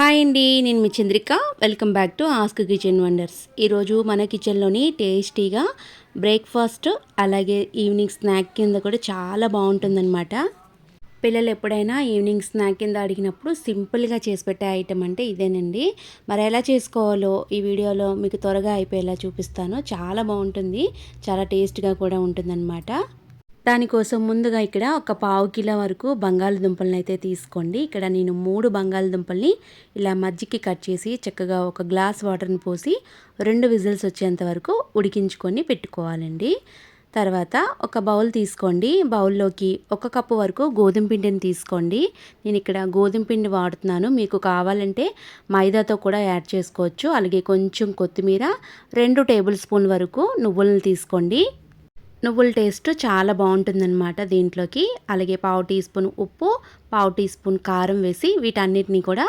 Hi అండి నేను మీ Chandrika. Welcome back to ask kitchen wonders ఈరోజు మన కిచెన్లోని టేస్టీగా బ్రేక్ఫాస్ట్ అలాగే ఈవినింగ్ స్నాక్ కింద కూడా చాలా బాగుంటుందన్నమాట. పిల్లలు ఎప్పుడైనా ఈవినింగ్ స్నాక్ కింద అడిగినప్పుడు సింపుల్గా చేసి పెట్టే ఐటెం అంటే ఇదేనండి. మరి ఎలా చేసుకోవాలో ఈ వీడియోలో మీకు త్వరగా అయిపోయేలా చూపిస్తాను. చాలా బాగుంటుంది చాలా టేస్ట్గా కూడా ఉంటుందన్నమాట. దానికోసం ముందుగా ఇక్కడ ఒక పావు కిలో వరకు బంగాళదుంపలను అయితే తీసుకోండి. ఇక్కడ నేను మూడు బంగాళదుంపల్ని ఇలా మజ్జికి కట్ చేసి చక్కగా ఒక గ్లాస్ వాటర్ని పోసి రెండు విజిల్స్ వచ్చేంత వరకు ఉడికించుకొని పెట్టుకోవాలండి. తర్వాత ఒక బౌల్ తీసుకోండి. బౌల్లోకి ఒక కప్పు వరకు గోధుమ పిండిని తీసుకోండి. నేను ఇక్కడ గోధుమ పిండి వాడుతున్నాను. మీకు కావాలంటే మైదాతో కూడా యాడ్ చేసుకోవచ్చు. అలాగే కొంచెం కొత్తిమీర రెండు టేబుల్ స్పూన్ వరకు నువ్వులను తీసుకోండి. నువ్వుల టేస్ట్ చాలా బాగుంటుందన్నమాట దీంట్లోకి. అలాగే పావు టీ స్పూన్ ఉప్పు పావు టీ స్పూన్ కారం వేసి వీటన్నిటిని కూడా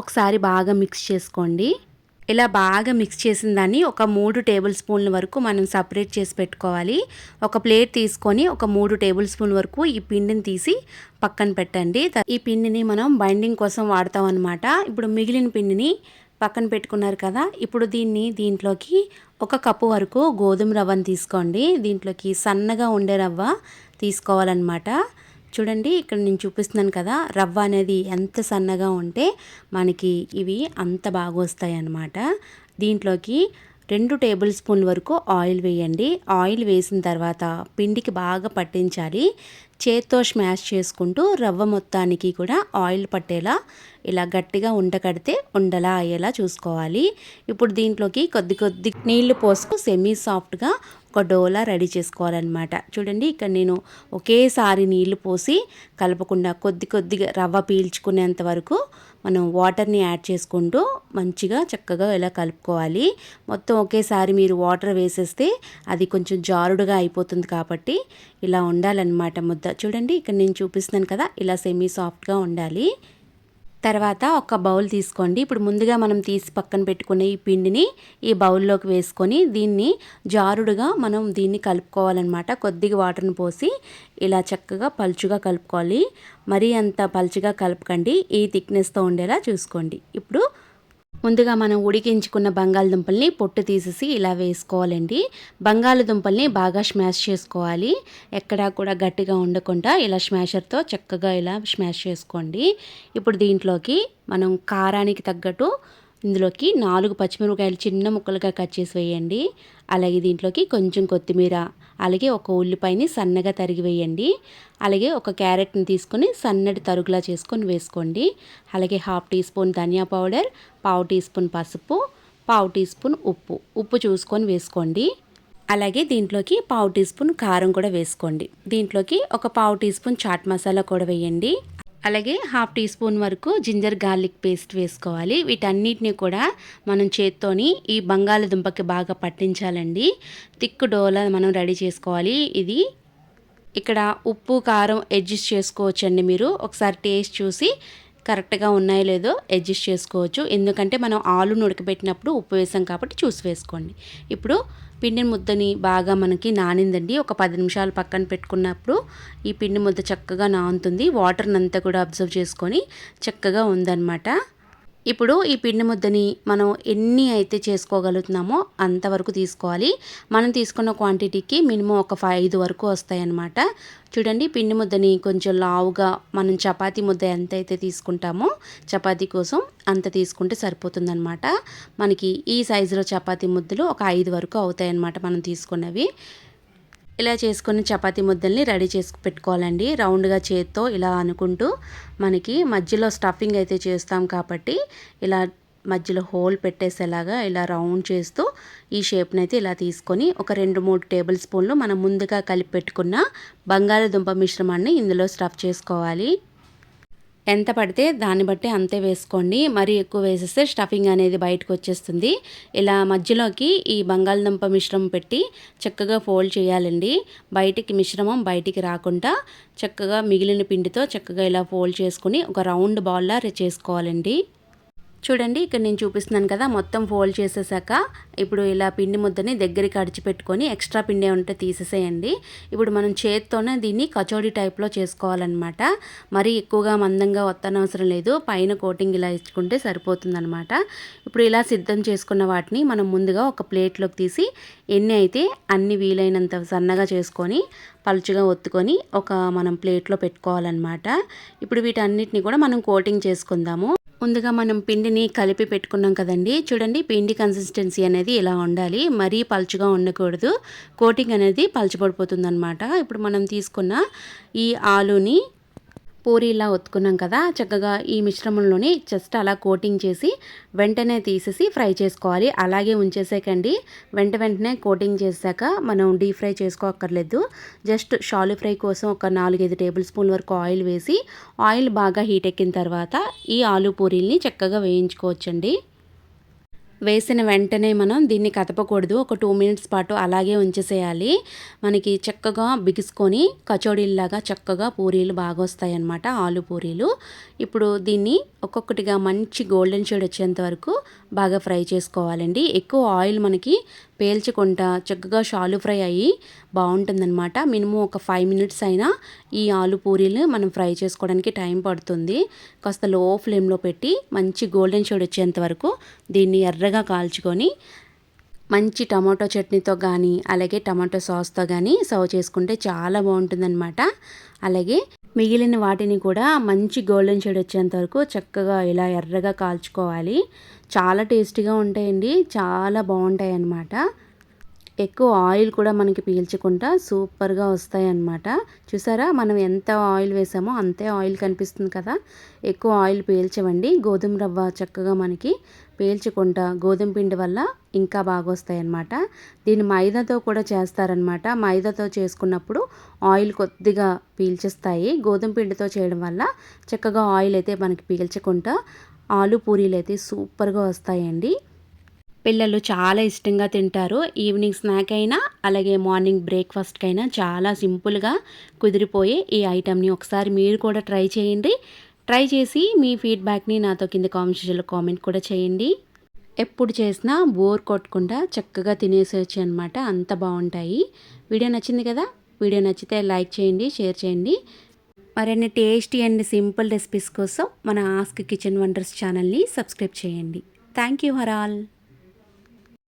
ఒకసారి బాగా మిక్స్ చేసుకోండి. ఇలా బాగా మిక్స్ చేసిన దాన్ని ఒక మూడు టేబుల్ స్పూన్ల వరకు మనం సపరేట్ చేసి పెట్టుకోవాలి. ఒక ప్లేట్ తీసుకొని ఒక మూడు టేబుల్ స్పూన్ వరకు ఈ పిండిని తీసి పక్కన పెట్టండి. ఈ పిండిని మనం బైండింగ్ కోసం వాడతాం అనమాట ఇప్పుడు మిగిలిన పిండిని పక్కన పెట్టుకున్నారు కదా ఇప్పుడు దీన్ని దీంట్లోకి ఒక కప్పు వరకు గోధుమ రవ్వను తీసుకోండి. దీంట్లోకి సన్నగా ఉండే రవ్వ తీసుకోవాలన్నమాట. చూడండి ఇక్కడ నేను చూపిస్తున్నాను కదా రవ్వ అనేది ఎంత సన్నగా ఉంటే మనకి ఇవి అంత బాగా వస్తాయి అన్నమాట దీంట్లోకి రెండు టేబుల్ స్పూన్ వరకు ఆయిల్ వేయండి. ఆయిల్ వేసిన తర్వాత పిండికి బాగా పట్టించాలి. చేత్తో స్మాష్ చేసుకుంటూ రవ్వ మొత్తానికి కూడా ఆయిల్ పట్టేలా ఇలా గట్టిగా ఉండకడితే ఉండలా అయ్యేలా చూసుకోవాలి. ఇప్పుడు దీంట్లోకి కొద్ది కొద్ది నీళ్ళు పోసుకు సెమీ సాఫ్ట్గా ఒక డోలా రెడీ చేసుకోవాలన్నమాట. చూడండి ఇక్కడ నేను ఒకేసారి నీళ్ళు పోసి కలపకుండా కొద్ది కొద్దిగా రవ్వ పీల్చుకునేంత వరకు మనం వాటర్ని యాడ్ చేసుకుంటూ మంచిగా చక్కగా ఇలా కలుపుకోవాలి. మొత్తం ఒకేసారి మీరు వాటర్ వేసేస్తే అది కొంచెం జారుడుగా అయిపోతుంది కాబట్టి ఇలా ఉండాలన్నమాట ముద్ద. చూడండి ఇక్కడ నేను చూపిస్తున్నాను కదా ఇలా సెమీ సాఫ్ట్గా ఉండాలి. తర్వాత ఒక బౌల్ తీసుకోండి. ఇప్పుడు ముందుగా మనం తీసి పక్కన పెట్టుకున్న ఈ పిండిని ఈ బౌల్లోకి వేసుకొని దీన్ని జారుడుగా మనం దీన్ని కలుపుకోవాలన్నమాట. కొద్దిగా వాటర్ని పోసి ఇలా చక్కగా పలుచుగా కలుపుకోవాలి. మరీ అంత పలుచుగా కలపకండి. ఈ థిక్నెస్తో ఉండేలా చూసుకోండి. ఇప్పుడు ముందుగా మనం ఉడికించుకున్న బంగాళదుంపల్ని పొట్టు తీసేసి ఇలా వేసుకోవాలండి. బంగాళదుంపల్ని బాగా స్మాష్ చేసుకోవాలి. ఎక్కడా కూడా గట్టిగా ఉండకుండా ఇలా స్మాషర్తో చక్కగా ఇలా స్మాష్ చేసుకోండి. ఇప్పుడు దీంట్లోకి మనం కారానికి తగ్గట్టు ఇందులోకి నాలుగు పచ్చిమిరపకాయలు చిన్న ముక్కలుగా కట్ చేసి వేయండి. అలాగే దీంట్లోకి కొంచెం కొత్తిమీర అలాగే ఒక ఉల్లిపాయని సన్నగా తరిగి వేయండి. అలాగే ఒక క్యారెట్ని తీసుకొని సన్నటి తరుగులా చేసుకొని వేసుకోండి. అలాగే హాఫ్ టీ స్పూన్ ధనియా పౌడర్ పావు టీ స్పూన్ పసుపు పావు టీ స్పూన్ ఉప్పు. ఉప్పు చూసుకొని వేసుకోండి. అలాగే దీంట్లోకి పావు టీ స్పూన్ కారం కూడా వేసుకోండి. దీంట్లోకి ఒక పావు టీ స్పూన్ చాట్ మసాలా కూడా వేయండి. అలాగే హాఫ్ టీ స్పూన్ వరకు జింజర్ గార్లిక్ పేస్ట్ వేసుకోవాలి. వీటన్నిటిని కూడా మనం చేత్తోని ఈ బంగాళదుంపకి బాగా పట్టించాలండి. తిక్కు డోలా మనం రెడీ చేసుకోవాలి. ఇది ఇక్కడ ఉప్పు కారం అడ్జస్ట్ చేసుకోవచ్చండి మీరు. ఒకసారి టేస్ట్ చూసి కరెక్ట్గా ఉన్నాయో లేదో అడ్జస్ట్ చేసుకోవచ్చు. ఎందుకంటే మనం ఆలును ఉడకబెట్టినప్పుడు ఉప్పు వేసాం కాబట్టి చూసి వేసుకోండి. ఇప్పుడు పిండి ముద్దని బాగా మనకి నానిందండి. ఒక పది నిమిషాలు పక్కన పెట్టుకున్నప్పుడు ఈ పిండి ముద్ద చక్కగా నానుతుంది. వాటర్ని అంతా కూడా అబ్జర్వ్ చేసుకొని చక్కగా ఉందన్నమాట. ఇప్పుడు ఈ పిండి ముద్దని మనం ఎన్ని అయితే చేసుకోగలుగుతున్నామో అంతవరకు తీసుకోవాలి. మనం తీసుకున్న క్వాంటిటీకి మినిమం ఒక ఫైవ్ ఐదు వరకు వస్తాయన్నమాట. చూడండి పిండి ముద్దని కొంచెం లావుగా మనం చపాతీ ముద్ద ఎంత అయితే తీసుకుంటామో చపాతీ కోసం అంత తీసుకుంటే సరిపోతుందన్నమాట. మనకి ఈ సైజులో చపాతీ ముద్దలు ఒక ఐదు వరకు అవుతాయన్నమాట మనం తీసుకున్నవి. ఇలా చేసుకుని చపాతి ముద్దల్ని రెడీ చేసి పెట్టుకోవాలండి. రౌండ్గా చేత్తో ఇలా అనుకుంటూ మనకి మధ్యలో స్టఫింగ్ అయితే చేస్తాం కాబట్టి ఇలా మధ్యలో హోల్ పెట్టేసేలాగా ఇలా రౌండ్ చేస్తూ ఈ షేప్ని అయితే ఇలా తీసుకొని ఒక రెండు మూడు టేబుల్ స్పూన్లు మనం ముందుగా కలిపి పెట్టుకున్న బంగాళదుంప మిశ్రమాన్ని ఇందులో స్టఫ్ చేసుకోవాలి. ఎంత పడితే దాన్ని బట్టి అంతే వేసుకోండి. మరీ ఎక్కువ వేసేస్తే స్టఫింగ్ అనేది బయటకు వచ్చేస్తుంది. ఇలా మధ్యలోకి ఈ బంగాళదుంప మిశ్రమం పెట్టి చక్కగా ఫోల్డ్ చేయాలండి. బయటికి మిశ్రమం బయటికి రాకుండా చక్కగా మిగిలిన పిండితో చక్కగా ఇలా ఫోల్డ్ చేసుకుని ఒక రౌండ్ బాల్లా చేసుకోవాలండి. చూడండి ఇక్కడ నేను చూపిస్తున్నాను కదా మొత్తం ఫోల్డ్ చేసేసాక ఇప్పుడు ఇలా పిండి ముద్దని దగ్గరికి అడిచిపెట్టుకొని ఎక్స్ట్రా పిండి ఉంటే తీసేసేయండి. ఇప్పుడు మనం చేత్తోనే దీన్ని కచోడీ టైప్లో చేసుకోవాలన్నమాట. మరీ ఎక్కువగా మందంగా వత్తనవసరం లేదు పైన కోటింగ్ ఇలా ఇచ్చుకుంటే సరిపోతుందన్నమాట. ఇప్పుడు ఇలా సిద్ధం చేసుకున్న వాటిని మనం ముందుగా ఒక ప్లేట్లోకి తీసి ఎన్ని అయితే అన్ని వీలైనంత సన్నగా చేసుకొని పలుచుగా ఒత్తుకొని ఒక మనం ప్లేట్లో పెట్టుకోవాలన్నమాట. ఇప్పుడు వీటన్నిటిని కూడా మనం కోటింగ్ చేసుకుందాము. ముందుగా మనం పిండిని కలిపి పెట్టుకున్నాం కదండి. చూడండి పిండి కన్సిస్టెన్సీ అనేది ఇలా ఉండాలి. మరీ పలుచుగా ఉండకూడదు. కోటింగ్ అనేది పలచబడిపోతుంది అనమాట ఇప్పుడు మనం తీసుకున్న ఈ ఆలుని పూరీలా ఒత్తుకున్నాం కదా చక్కగా ఈ మిశ్రమంలోని జస్ట్ అలా కోటింగ్ చేసి వెంటనే తీసేసి ఫ్రై చేసుకోవాలి. అలాగే ఉంచేసేకండి. వెంట వెంటనే కోటింగ్ చేశాక మనం డీప్ ఫ్రై చేసుకోక్కర్లేదు. జస్ట్ షాలు ఫ్రై కోసం ఒక నాలుగైదు టేబుల్ స్పూన్ వరకు ఆయిల్ వేసి ఆయిల్ బాగా హీట్ ఎక్కిన తర్వాత ఈ ఆలు పూరీల్ని చక్కగా వేయించుకోవచ్చండి. వేసిన వెంటనే మనం దీన్ని కదపకూడదు. ఒక టూ మినిట్స్ పాటు అలాగే ఉంచేసేయాలి. మనకి చక్కగా బిగుసుకొని కచోడీల్లాగా చక్కగా పూరీలు బాగా వస్తాయి అన్నమాట ఆలు పూరీలు. ఇప్పుడు దీన్ని ఒక్కొక్కటిగా మంచి గోల్డెన్ షేడ్ వచ్చేంత వరకు బాగా ఫ్రై చేసుకోవాలండి. ఎక్కువ ఆయిల్ మనకి పేల్చకుండా చక్కగా షాలు ఫ్రై అయ్యి బాగుంటుందన్నమాట. మినిమం ఒక ఫైవ్ మినిట్స్ అయినా ఈ ఆలు పూరీలు మనం ఫ్రై చేసుకోవడానికి టైం పడుతుంది. కాస్త లో ఫ్లేమ్లో పెట్టి మంచి గోల్డెన్ షేడ్ వచ్చేంత వరకు దీన్ని ఎర్రగా కాల్చుకొని మంచి టమాటో చట్నీతో కానీ అలాగే టమాటో సాస్తో కానీ సర్వ్ చేసుకుంటే చాలా బాగుంటుందన్నమాట. అలాగే మిగిలిన వాటిని కూడా మంచి గోల్డెన్ షేడ్ వచ్చేంత వరకు చక్కగా ఇలా ఎర్రగా కాల్చుకోవాలి. చాలా టేస్టీగా ఉంటాయండి. చాలా బాగుంటాయి అన్నమాట ఎక్కువ ఆయిల్ కూడా మనకి పీల్చకుండా సూపర్గా వస్తాయి అన్నమాట చూసారా? మనం ఎంత ఆయిల్ వేసామో అంతే ఆయిల్ కనిపిస్తుంది కదా. ఎక్కువ ఆయిల్ పీల్చవండి. గోధుమ రవ్వ చక్కగా మనకి పీల్చకుండా గోధుమ పిండి వల్ల ఇంకా బాగా వస్తాయన్నమాట. దీన్ని మైదాతో కూడా చేస్తారనమాట మైదాతో చేసుకున్నప్పుడు ఆయిల్ కొద్దిగా పీల్చేస్తాయి. గోధుమ పిండితో చేయడం వల్ల చక్కగా ఆయిల్ అయితే మనకి పీల్చకుండా ఆలు పూరీలు అయితే సూపర్గా వస్తాయండి. పిల్లలు చాలా ఇష్టంగా తింటారు. ఈవినింగ్ స్నాక్ అయినా అలాగే మార్నింగ్ బ్రేక్ఫాస్ట్కి అయినా చాలా సింపుల్గా కుదిరిపోయే ఈ ఐటెంని ఒకసారి మీరు కూడా ట్రై చేయండి. ట్రై చేసి మీ ఫీడ్బ్యాక్ని నాతో కింద కామెంట్ కామెంట్ కూడా చేయండి. ఎప్పుడు చేసినా బోర్ కొట్టకుండా చక్కగా తినేసేయచ్చు అనమాట అంత బాగుంటాయి. వీడియో నచ్చింది కదా? వీడియో నచ్చితే లైక్ చేయండి షేర్ చేయండి. మరిన్ని టేస్టీ అండ్ సింపుల్ రెసిపీస్ కోసం మన ఆస్క్ కిచెన్ వండర్స్ ఛానల్ని సబ్స్క్రైబ్ చేయండి. Thank you హరాల్